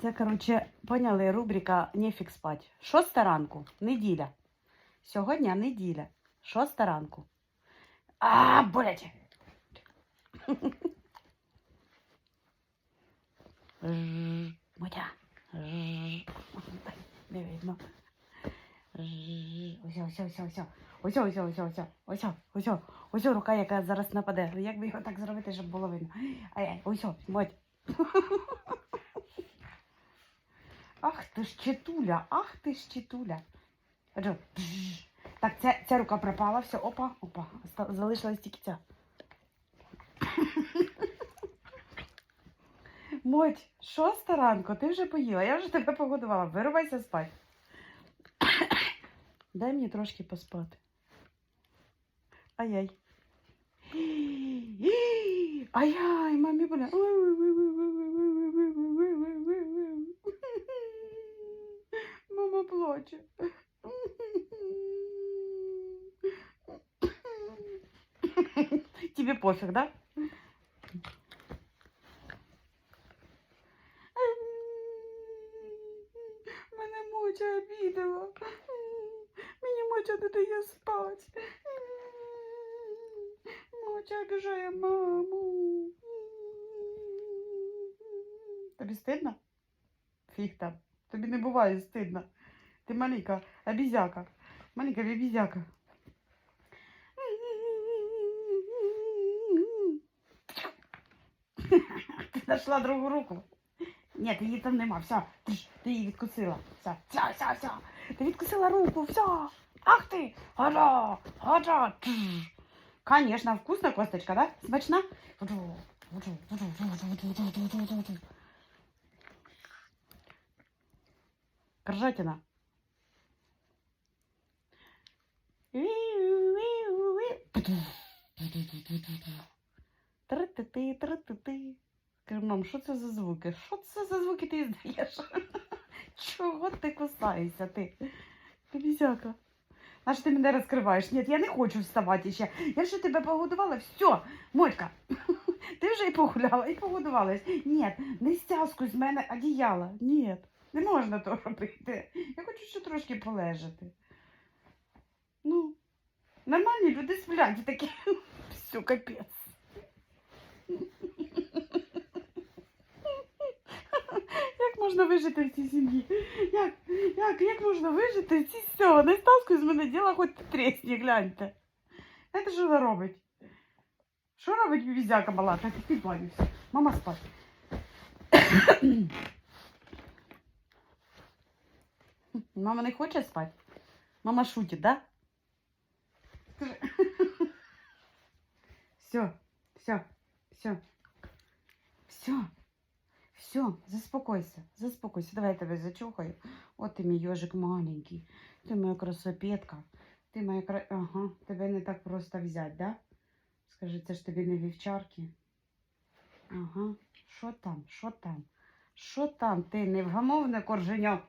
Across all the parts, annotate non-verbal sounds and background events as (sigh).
Це, коротше, поняли, рубрика Нефік спать. Шоста ранку, неділя. Сьогодні неділя. Шоста ранку. А, боляче. Мотя. Не видно. Ось, ось, ось. Ось, ось, ось, ось, ось, ось, ось, ось рука, яка зараз нападе. Як би його так зробити, щоб було видно? Ай, ось, моть. Ах ти ж читуля, ах ти ж читуля. Так, ця, ця рука пропала, все, опа, опа. Залишилась тільки ця. (laughs) Моть, шоста ранку, ти вже поїла, я вже тебе погодувала. Вирубайся спати. (coughs) Дай мені трошки поспати. Ай-яй. (gasps) Ай-яй, мамі боля. Плаче. Тебе пофиг, да? Мене моча обідала. Мені моча не дає спати. Моча обіжає маму. Тобі стидно? Фіг там. Тобі не буває стидно. Ти маленька обізяка. Маленька обізяка. Ти знайшла другу руку. Ні, її там нема. Все, ти, ти її відкусила. Все, все, все, все. Ти відкусила руку, все. Ах ти! Гада! Гада! Конечно, вкусна косточка, да? Смачна? Кржатина. Три-ти-ти, три-ти-ти. Кажу, мам, що це за звуки? Що це за звуки ти здаєш? (laughs) Чого ти кусаєшся ти? Бізяка. А ж ти мене розкриваєш? Ні, я не хочу вставати ще. Я вже тебе погодувала, все, Мотька, (laughs) ти вже і погуляла, і погодувалась. Ні, не стязкуй з мене одіяла. Ні, не можна то робити. Я хочу ще трошки полежати. Ну, нормальні люди сплять такі. (laughs) Все, капець. (laughs) Як можна вижити в цій сім'ї? Як, як, як можна вижити в цій все? Не стаскуй з мене діла, хоч ти тресні, гляньте. Знаєте, що вона робить? Що робить візяка мала? Так і підбавився. Мама спать. (coughs) Мама не хоче спати? Мама шутить, да? Все, все, все, все. Все, заспокойся, заспокойся. Давай я тебе зачухаю. От ти мій йожик маленький. Ти моя красопетка. Ти моя кра... Ага, тебе не так просто взяти, да? Скажи, це ж тобі не вівчарки. Ага. Що там? Що там? Що там? Ти невгамовне корженя?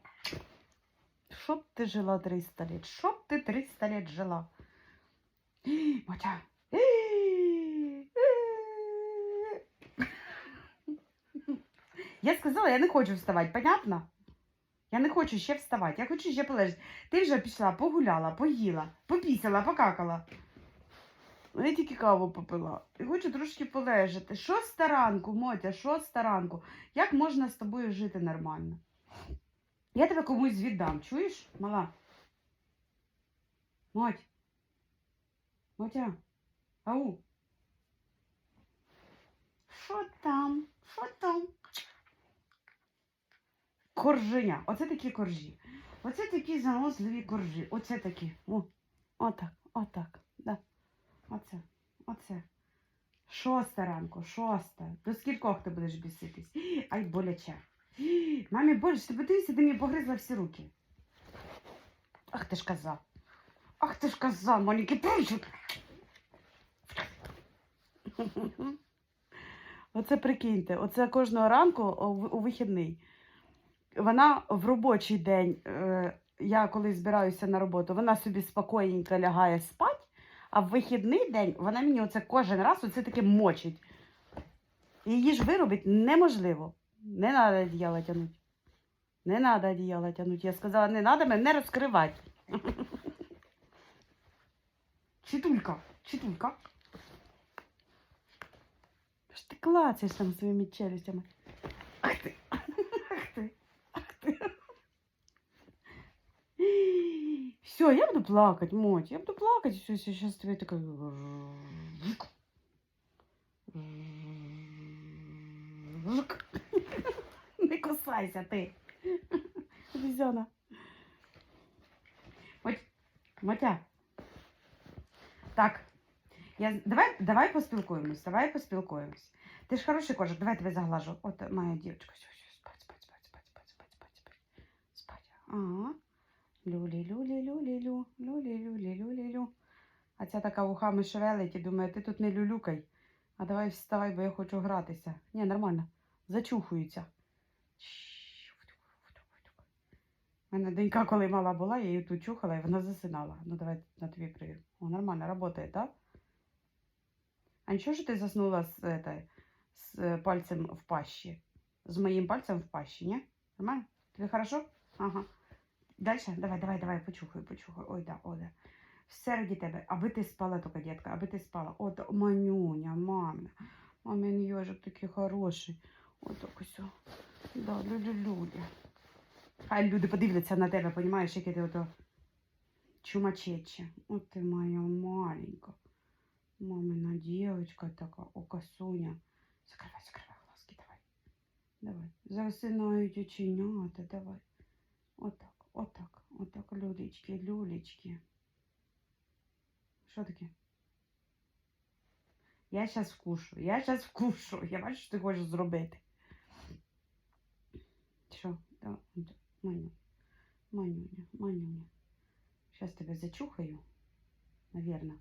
Щоб ти жила 300 літ? Щоб ти 300 літ жила? Мотя. Я сказала, я не хочу вставати, понятно? Я не хочу ще вставати, я хочу ще полежати. Ти вже пішла, погуляла, поїла, попісила, покакала. Ну, Я тільки каву попила. І хочу трошки полежати. Шоста ранку, Мотя, шоста ранку. Як можна з тобою жити нормально? Я тебе комусь віддам, чуєш, мала? Моть. Мотя. Ау. Що там? Що там? Корженя. Оце такі коржі. Оце такі заносливі коржі. Оце такі. О, отак, отак. Да. Оце, оце. Шоста ранку, шоста. До скількох ти будеш біситись? Ай, боляче. Мамі, боляче, ти подивися, ти мені погризла всі руки. Ах ти ж коза. Ах ти ж коза, маленький прочик. (laughs) Оце прикиньте, оце кожного ранку у вихідний. Вона в робочий день, е, я коли збираюся на роботу, вона собі спокійненько лягає спати, а в вихідний день вона мені оце кожен раз оце таке мочить. Її ж виробити неможливо. Не треба одіяло тягнути. Не треба одіяло тягнути. Я сказала, не треба мене розкривати. (laughs) Читулька, читулька. Що ти клацаєш там своїми челюстями? Ах ти, ах ти, ах ти. Все, я буду плакать, Моть, я буду плакать. Все, сейчас тебе такой... Не кусайся ти. Обезьяна. Мотя. Так. Я... Давай давай поспілкуємось, давай поспілкуємось. Ти ж хороший кожик, давай тебе заглажу. От моя дівчинка. Спать, спать, спать, спать, спать, спать, спать, спать. Спать. Ага. Люлі-люлі-люлі-лю, люлі-люлі-люлі-лю. А ця така вухами шевелить і думає, ти тут не люлюкай, а давай вставай, бо я хочу гратися. Ні, нормально, зачухується. У мене донька, коли мала була, я її тут чухала і вона засинала. Ну давай на тобі привів. О, нормально, працює, так? А нічого що ти заснула з, это, з пальцем в пащі? З моїм пальцем в пащі, ні? Нормально? Тобі хорошо? Ага. Дальше? Давай, давай, давай, почухай, почухай. Ой, да, ой, да. Все раді тебе. Аби ти спала тільки, дітка, аби ти спала. От манюня, мамя. Мамин йожик такий хороший. Отак ось. Да, люди. Хай люди подивляться на тебе, понімаєш, яке ти ото чумачече. От ти моя маленька. Мамина дівчинка така, о, косуня. Закривай, закривай глазки, давай. Давай. Засинають оченята, давай. Отак, отак, отак, люлечки, люлечки. Що таке? Я зараз вкушу, я зараз вкушу. Я бачу, що ти хочеш зробити. Що? Да, Манюня, манюня. Зараз тебе зачухаю, наверное.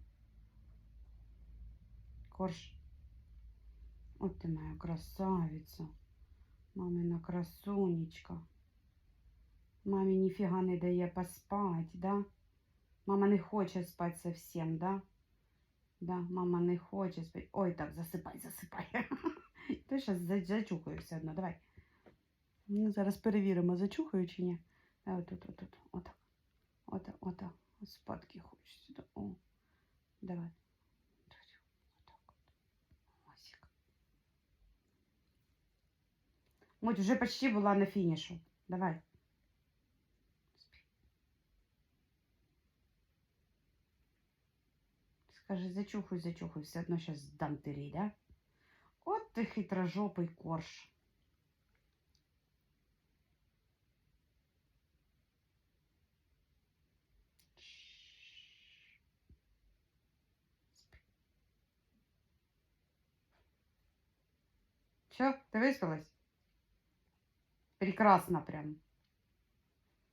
Корж. От ти моя красавиця. Мамина красунечка. Мамі ніфіга не дає поспать, да? Мама не хоче спати совсем, да? Да, мама не хоче спати. Ой, так, засипай, засипай. (laughs) То зараз зачухаю все одно, давай. Ну, зараз перевіримо, зачухаю чи ні. А отут, отут, отак. Отак, отак. Спадки хочеться. О, давай. Отак. Осік. Моть, вже почти була на фінішу. Давай. Скажи, зачухуй, зачухуй, все одно зараз здам тирі, да? От ти хитрожопий корж. Все, ты выспалась? Прекрасно прям.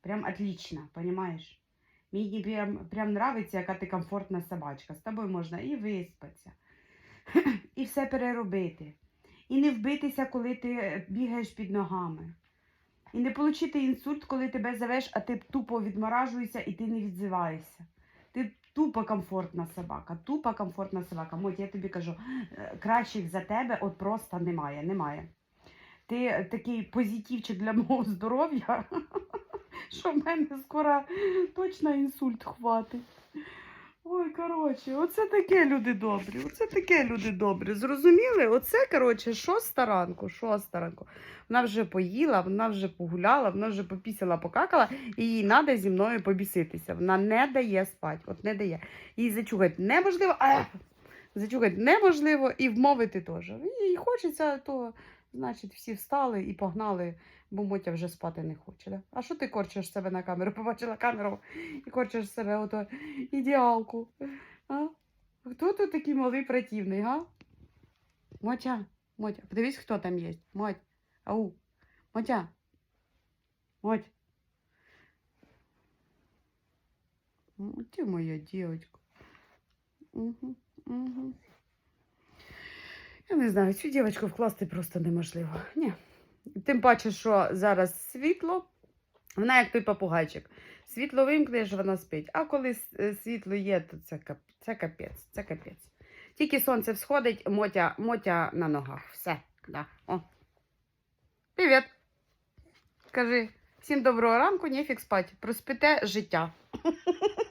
Прям отлично, понимаешь? Мені прям, прям нравиться, яка ти комфортна собачка. З тобою можна і виспатися, (laughs) і все переробити. І не вбитися, коли ти бігаєш під ногами. І не отримати інсульт, коли тебе завеш, а ти тупо відморажуєшся і ти не відзиваєшся. Ти тупо комфортна собака, тупо комфортна собака. Моть, я тобі кажу, е, кращих за тебе от просто немає. немає. Ти такий позитивчик для (laughs) мого здоров'я, (laughs) що в мене скоро точно інсульт хватить. Ой, коротше, оце таке люди добрі. Оце таке люди добрі. Зрозуміли? Оце, коротше, шоста ранку, шоста ранку. Вона вже поїла, вона вже погуляла, вона вже попісила, покакала, і їй треба зі мною побіситися. Вона не дає спати, от не дає. Їй зачухати неможливо, а зачухати неможливо і вмовити теж. Їй хочеться, то значить всі встали і погнали, бо Мотя вже спати не хоче. Да? А що ти корчиш себе на камеру? (laughs) Побачила камеру і корчиш себе ото ідеалку. А? Хто тут такий малий противний, га? Мотя, Мотя, подивись, хто там є. Моть, ау, Мотя. Моть. Ти моя дівчинка. Угу, угу. Я не знаю, цю дівчинку вкласти просто неможливо. Ні. Тим паче, що зараз світло, вона як той попугайчик. Світло вимкнеш, вона спить. А коли е, світло є, то це, кап... це капець, це капець. Тільки сонце всходить, мотя, мотя на ногах. Все. Да. О. Привіт. Кажи, Всім доброго ранку, нефік спать. Проспите життя. (laughs)